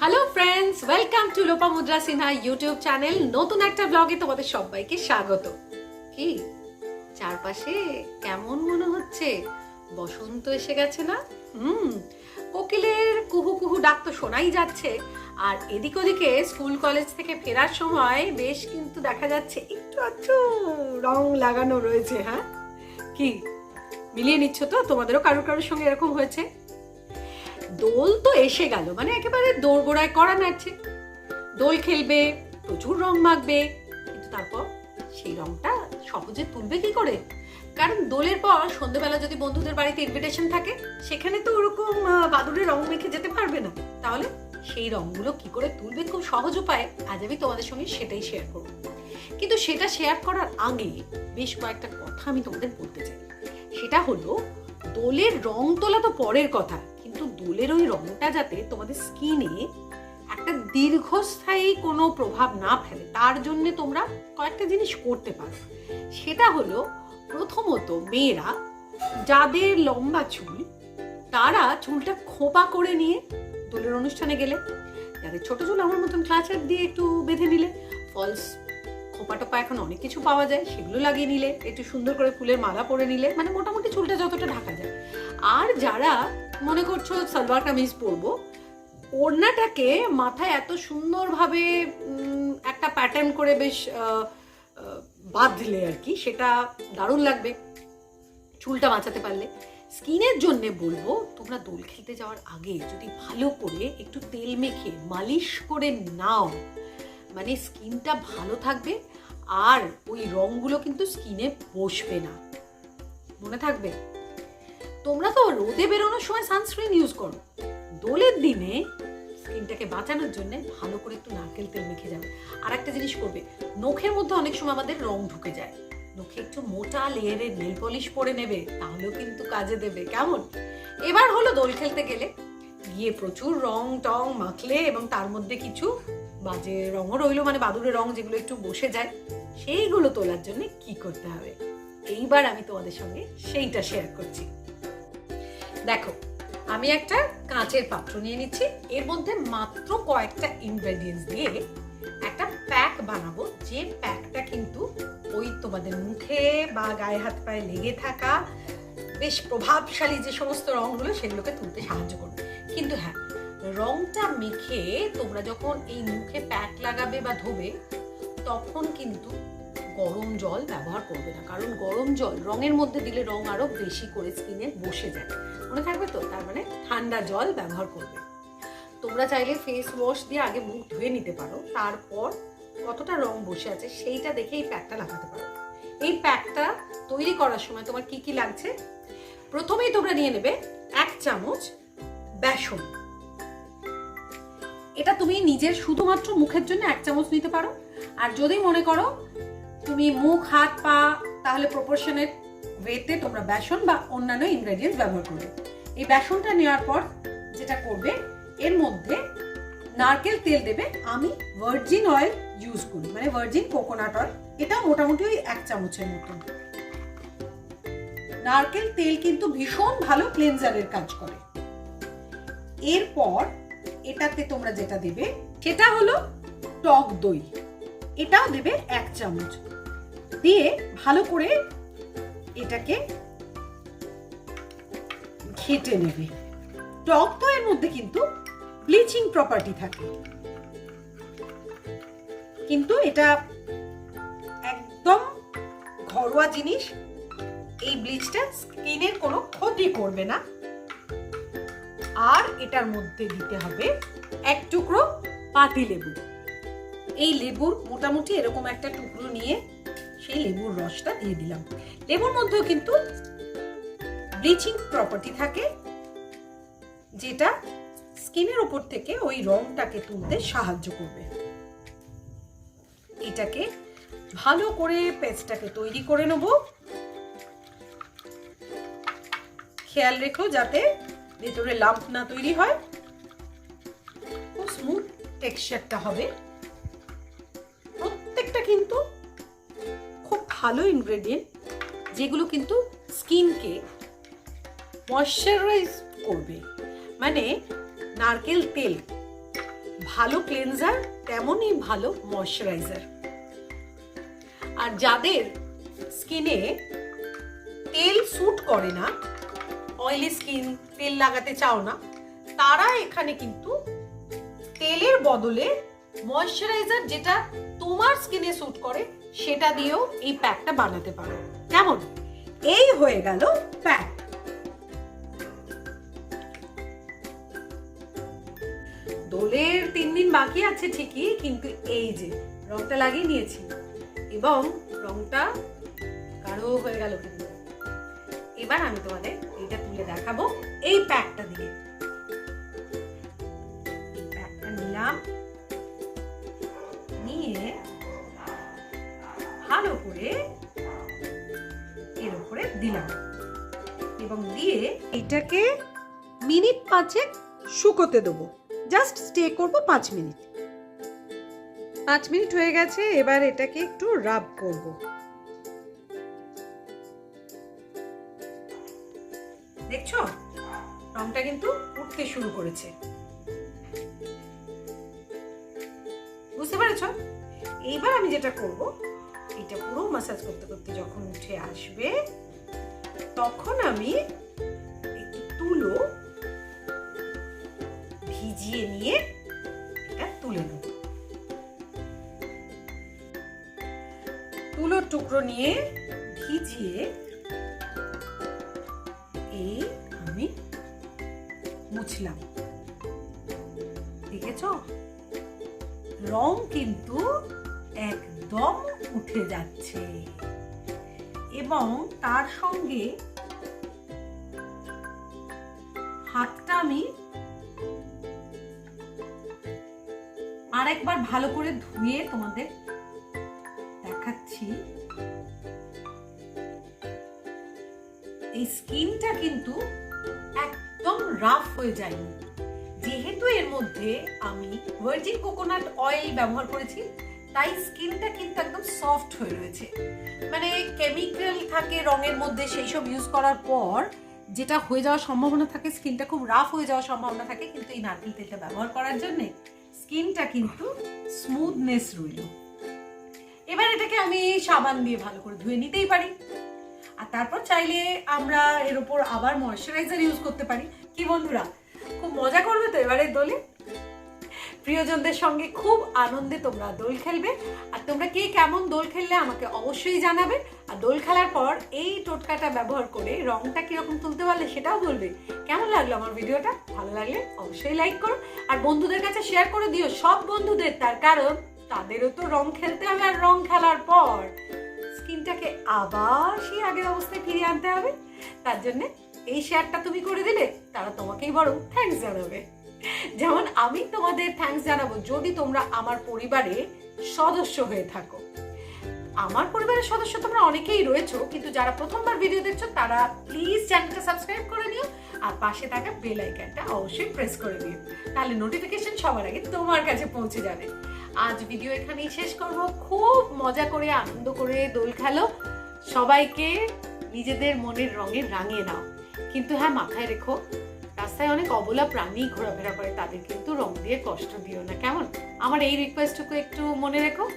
Hello friends welcome to Lopa Mudra Sinha YouTube channel নতুন একটা ব্লগে তোমাদের সবাইকে স্বাগত। কি? চারপাশে কেমন মনে হচ্ছে? বসন্ত এসে গেছে না? হুম, কোকিলের কুহু কুহু ডাক তো শোনাই যাচ্ছে। আর এদিক ওদিকে স্কুল, কলেজ থেকে ফেরার সময় বেশ কিন্তু দেখা যাচ্ছে একটু আধটু রং লাগানো রয়েছে হ্যাঁ? কি? মিলিয়ে নিচ্ছ তো? তোমাদেরও কারোর কারোর সঙ্গে এরকম হয়েছে? দোল তো এসে গেল মানে একেবারে দোরগোড়ায় করা নাড়ছে দোল খেলবে, প্রচুর রং মাখবে, কিন্তু তারপর সেই রংটা সহজে তুলবে কি করে? কারণ দোলের পর সন্ধ্যেবেলা যদি বন্ধুদের বাড়িতে ইনভিটেশন থাকে, সেখানে তো ওরকম বাদুড়ে রং মেখে যেতে পারবে না। তাহলে সেই রংগুলো কি করে তুলবে? খুব সহজ উপায়। আজ আমি তোমাদের সঙ্গে সেটাই শেয়ার করব। কিন্তু সেটা শেয়ার করার আগে বেশ কয়েকটা কথা আমি তোমাদের বলতে চাই। সেটা হলো, দোলের রং তোলা তো পরের কথা। কিন্তু দোলের ওই রংটা যাতে তোমাদের স্কিনে একটা দীর্ঘস্থায়ী কোনো প্রভাব না ফেলে, তার জন্য তোমরা কয়েকটা জিনিস করতে পারো। সেটা হলো, প্রথমত মেয়েরা যাদের লম্বা চুল, তারা চুলটা খোপা করে নিয়ে দোলের অনুষ্ঠানে গেলে, যাদের ছোট চুল আমার মতন ক্লাচার দিয়ে একটু বেঁধে নিলে ফলস খোপা টোপা এখন অনেক কিছু পাওয়া যায়, সেগুলো লাগিয়ে নিলে, একটু সুন্দর করে ফুলের মালা পরে নিলে মানে মোটামুটি চুলটা যতটা ঢাকা যায়। আর যারা মনে করছ সালোয়ার কামিজ পরবো, ওড়নাটাকে মাথায় এত সুন্দরভাবে একটা প্যাটার্ন করে বেশ বাঁধলে আর কি, সেটা দারুণ লাগবে। চুলটা বাঁচাতে পারলে। স্কিনের জন্য বলব, তোমরা দোল খেলতে যাওয়ার আগে যদি ভালো করে একটু তেল মেখে মালিশ করে নাও মানে স্কিনটা ভালো থাকবে আর ওই রংগুলো কিন্তু স্কিনে বসবে না। মনে থাকবে? তোমরা তো রোদে বেরোনোর সময় সানস্ক্রিন ইউজ করো। দোলের দিনে স্কিনটাকে বাঁচানোর জন্য ভালো করে একটু নারকেল তেল মেখে যাবে। আর একটা জিনিস করবে, নখের মধ্যে অনেক সময় আমাদের রং ঢুকে যায়। নখে একটু মোটা লেয়ারের নেল পলিশ পরে নেবে, তাহলেও কিন্তু কাজে দেবে। কেমন? এবার হলো দোল খেলতে গেলে গিয়ে প্রচুর রং টং মাখলে এবং তার মধ্যে কিছু বাজে রঙও রইল মানে বাদুড়ের রং যেগুলো একটু বসে যায়, সেইগুলো তোলার জন্য কি করতে হবে? এইবার আমি তোমাদের সঙ্গে সেইটা শেয়ার করছি। দেখো, আমি একটা কাঁচের পাত্র নিয়ে নিচ্ছি, এর মধ্যে মাত্র কয়েকটা ইনগ্রেডিয়েন্টস দিয়ে একটা প্যাক বানাবো, যে প্যাকটা কিন্তু ওই তোমাদের মুখে বা গায়ে হাত পায়ে লেগে থাকা বেশ প্রভাবশালী যে সমস্ত রঙগুলো, সেগুলোকে তুলতে সাহায্য করবে। কিন্তু হ্যাঁ রংটা মেখে তোমরা যখন এই মুখে প্যাক লাগাবে বা ধোবে, তখন কিন্তু গরম জল ব্যবহার করবে না। কারণ গরম জল রঙের মধ্যে দিলে রং আরও বেশি করে স্কিনে বসে যায়। মনে থাকবে তো? তার মানে ঠান্ডা জল ব্যবহার করবে। তোমরা চাইলে ফেস ওয়াশ দিয়ে আগে মুখ ধুয়ে নিতে পারো। তারপর কতটা রং বসে আছে সেইটা দেখে এই প্যাকটা লাগাতে পারো। এই প্যাকটা তৈরি করার সময় তোমার কি কি লাগছে? প্রথমেই তোমরা নিয়ে নেবে এক চামচ বেসন। এটা তুমি নিজের শুধুমাত্র মুখের জন্য এক চামচ নিতে পারো। আর যদি মনে করো তুমি মুখ, হাত, পা, তাহলে প্রপোর্শনের ওয়েতে তোমরা বেসন বা অন্যান্য ইনগ্রেডিয়েন্টস ব্যবহার করবে। এই বেসনটা নেওয়ার পর যেটা করবে, এর মধ্যে নারকেল তেল দেবে। আমি ভার্জিন অয়েল ইউজ করি মানে ভার্জিন কোকোনাট অয়েল এটা মোটামুটি ওই এক চামচের মতন। নারকেল তেল কিন্তু ভীষণ ভালো ক্লেনজারের কাজ করে। এরপর এটাতে তোমরা যেটা দেবে, সেটা হলো টক দই। এটাও দেবে এক চামচ। দিয়ে ভালো করে এটাকে ঘেটে নেবে। টক দইয়ের মধ্যে কিন্তু ব্লিচিং প্রপার্টি থাকে। কিন্তু এটা একদম ঘরোয়া জিনিস। এই ব্লিচটা স্কিনের কোনো ক্ষতি করবে না। আর এটার মধ্যে দিতে হবে এক টুকরো পাতি লেবু। এই লেবুর মোটামুটি এরকম একটা টুকরো নিয়ে সেই লেবুর রসটা দিয়ে দিলাম। লেবুর মধ্যেও কিন্তু ব্লিচিং প্রপার্টি থাকে, যেটা স্কিনের উপর থেকে ওই রংটাকে তুলতে সাহায্য করবে। এটাকে ভালো করে পেস্টটাকে তৈরি করে নেব। খেয়াল রেখো যাতে ভেতরে লাম্প না তৈরি হয়, খুব স্মুথ টেক্সচারটা হবে। প্রত্যেকটা কিন্তু খুব ভালো ইনগ্রেডিয়েন্ট যেগুলো কিন্তু স্কিনকে ময়শ্চারাইজ করবে। মানে নারকেল তেল, ভালো ক্লেনজার তেমনই ভালো ময়শ্চারাইজার আর যাদের স্কিনে তেল স্যুট করে না অয়েলি স্কিন তেল লাগাতে চাও না, তারা এখানে কিন্তু তেলের বদলে ময়শ্চারাইজার যেটা তোমার স্কিনে স্যুট করে, সেটা দিয়েও এই প্যাকটা বানাতে পারো। কেমন? এই হয়ে গেল প্যাক দোলের তিন দিন বাকি আছে ঠিকই, কিন্তু এই যে রংটা লাগিয়ে নিয়েছি, এবং রংটা গাঢ় হয়ে গেল কিন্তু এবার আমি তোমাদের এটা তুলে দেখাবো এই প্যাকটা দিয়ে। নিলাম। নিয়ে ভালো করে এর উপরে দিলাম। এবং দিয়ে এটাকে মিনিট পাঁচেক শুকোতে দেবো। জাস্ট স্টে করব পাঁচ মিনিট। পাঁচ মিনিট হয়ে গেছে, এবার এটাকে একটু রাব করব। দেখছ? রংটা কিন্তু উঠতে শুরু করেছে। বুঝতে পেরেছ? এইবার আমি যেটা করব, এটা পুরো মাসাজ করতে করতে যখন উঠে আসবে, তখন আমি একটু তুলো ভিজিয়ে নিয়ে এটা তুলে নেব। তুলোর টুকরো নিয়ে ভিজিয়ে এই আমি মুছলাম। দেখেছ? রং কিন্তু একদম উঠে যাচ্ছে। এবং তার সঙ্গে হাতটা আমি আরেকবার ভালো করে ধুয়ে তোমাদের দেখাচ্ছি। এই স্কিনটা কিন্তু একদম রাফ হয়ে যায়নি। যেহেতু এর মধ্যে আমি ভার্জিন কোকোনাট অয়েল ব্যবহার করেছি, তাই স্কিনটা কিন্তু একদম সফট হয়ে রয়েছে। মানে কেমিক্যাল থাকে রঙের মধ্যে সেই সব ইউজ করার পর, যেটা হয়ে যাওয়ার সম্ভাবনা থাকে স্কিনটা খুব রাফ হয়ে যাওয়ার সম্ভাবনা থাকে, কিন্তু এই নারকেল তেলটা ব্যবহার করার জন্যে স্কিনটা কিন্তু স্মুথনেস রইল। এবার এটাকে আমি সাবান দিয়ে ভালো করে ধুয়ে নিতেই পারি। আর তারপর চাইলে আমরা এর উপর আবার ময়শ্চারাইজার ইউজ করতে পারি। কি বন্ধুরা, খুব মজা করবে তো এবারে দোলে? প্রিয়জনদের সঙ্গে খুব আনন্দে তোমরা দোল খেলবে। আর তোমরা কে কেমন দোল খেললে আমাকে অবশ্যই জানাবে। আর দোল খেলার পর এই টোটকাটা ব্যবহার করে রংটা কীরকম তুলতে পারলে সেটাও বলবে। কেমন লাগল আমার ভিডিওটা? ভালো লাগলে অবশ্যই লাইক করো। আর বন্ধুদের কাছে শেয়ার করে দিও। সব বন্ধুদের, তার কারণ তাদেরও তো রং খেলতে হবে আর রং খেলার পর। স্কিনটাকে আবার সেই আগের অবস্থায় ফিরিয়ে আনতে হবে। তার জন্য এই শেয়ারটা তুমি করে দিলে, তারা তোমাকেই বড় থ্যাঙ্কস জানাবে। যেমন আমি তোমাদের থ্যাঙ্কস জানাব যদি তোমরা আমার পরিবারে সদস্য হয়ে থাকো। আমার পরিবারের সদস্য তোমরা অনেকেই রয়েছো, কিন্তু যারা প্রথমবার ভিডিও দেখছ, তারা প্লিজ চ্যানেলটা সাবস্ক্রাইব করে নিও আর পাশে থাকা বেল আইকনটা অবশ্যই প্রেস করে নিও। তাহলে নোটিফিকেশন সবার আগে তোমার কাছে পৌঁছে যাবে। আজ ভিডিও এখানেই শেষ করব। খুব মজা করে, আনন্দ করে দোল খেলো। সবাইকে নিজেদের মনের রঙে রাঙিয়ে নাও। কিন্তু হ্যাঁ মাথায় রেখো, রাস্তায় অনেক অবলা প্রাণী ঘোরাফেরা করে, তাদের কিন্তু রং দিয়ে কষ্ট দিও না। কেমন? আমার এই রিকোয়েস্টটুকু একটু মনে রেখো।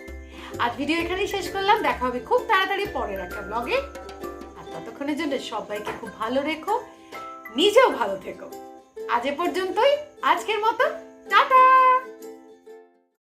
আজ ভিডিও এখানেই শেষ করলাম। দেখা হবে খুব তাড়াতাড়ি পরের একটা ব্লগে আর ততক্ষণের জন্য সবাইকে খুব ভালো রেখো, নিজেও ভালো থেকো। আজ এ পর্যন্তই। আজকের মতো, টাটা!